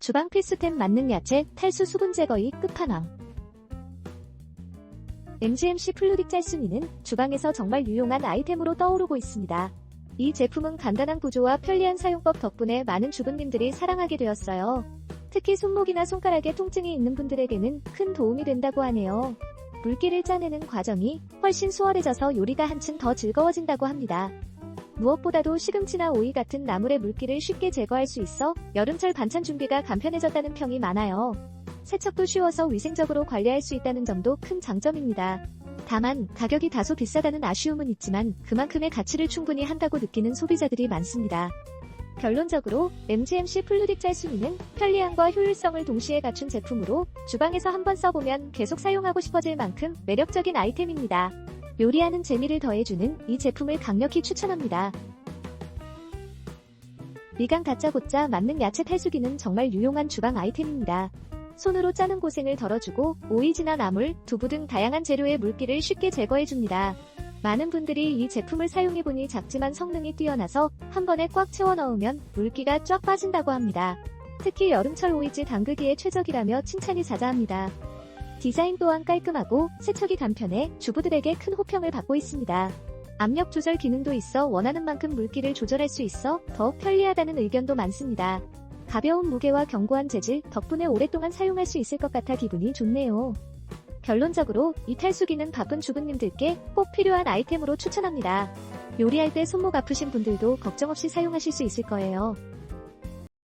주방 필수템 만능 야채 탈수 수분 제거이 끝판왕. MGMC 플루딕 짤순이는 주방에서 정말 유용한 아이템으로 떠오르고 있습니다. 이 제품은 간단한 구조와 편리한 사용법 덕분에 많은 주부님들이 사랑하게 되었어요. 특히 손목이나 손가락에 통증이 있는 분들에게는 큰 도움이 된다고 하네요. 물기를 짜내는 과정이 훨씬 수월해져서 요리가 한층 더 즐거워진다고 합니다. 무엇보다도 시금치나 오이 같은 나물의 물기를 쉽게 제거할 수 있어 여름철 반찬 준비가 간편해졌다는 평이 많아요. 세척도 쉬워서 위생적으로 관리할 수 있다는 점도 큰 장점입니다. 다만 가격이 다소 비싸다는 아쉬움은 있지만 그만큼의 가치를 충분히 한다고 느끼는 소비자들이 많습니다. 결론적으로 MGMC 플루딕 짤순이는 편리함과 효율성을 동시에 갖춘 제품으로 주방에서 한번 써보면 계속 사용하고 싶어질 만큼 매력적인 아이템입니다. 요리하는 재미를 더해주는 이 제품을 강력히 추천합니다. 미간 다짜고짜 만능 야채 탈수기는 정말 유용한 주방 아이템입니다. 손으로 짜는 고생을 덜어주고 오이지나 나물, 두부 등 다양한 재료의 물기를 쉽게 제거해줍니다. 많은 분들이 이 제품을 사용해보니 작지만 성능이 뛰어나서 한 번에 꽉 채워 넣으면 물기가 쫙 빠진다고 합니다. 특히 여름철 오이지 담그기에 최적이라며 칭찬이 자자합니다. 디자인 또한 깔끔하고 세척이 간편해 주부들에게 큰 호평을 받고 있습니다. 압력 조절 기능도 있어 원하는 만큼 물기를 조절할 수 있어 더 편리하다는 의견도 많습니다. 가벼운 무게와 견고한 재질 덕분에 오랫동안 사용할 수 있을 것 같아 기분이 좋네요. 결론적으로 이 탈수기는 바쁜 주부님들께 꼭 필요한 아이템으로 추천합니다. 요리할 때 손목 아프신 분들도 걱정 없이 사용하실 수 있을 거예요.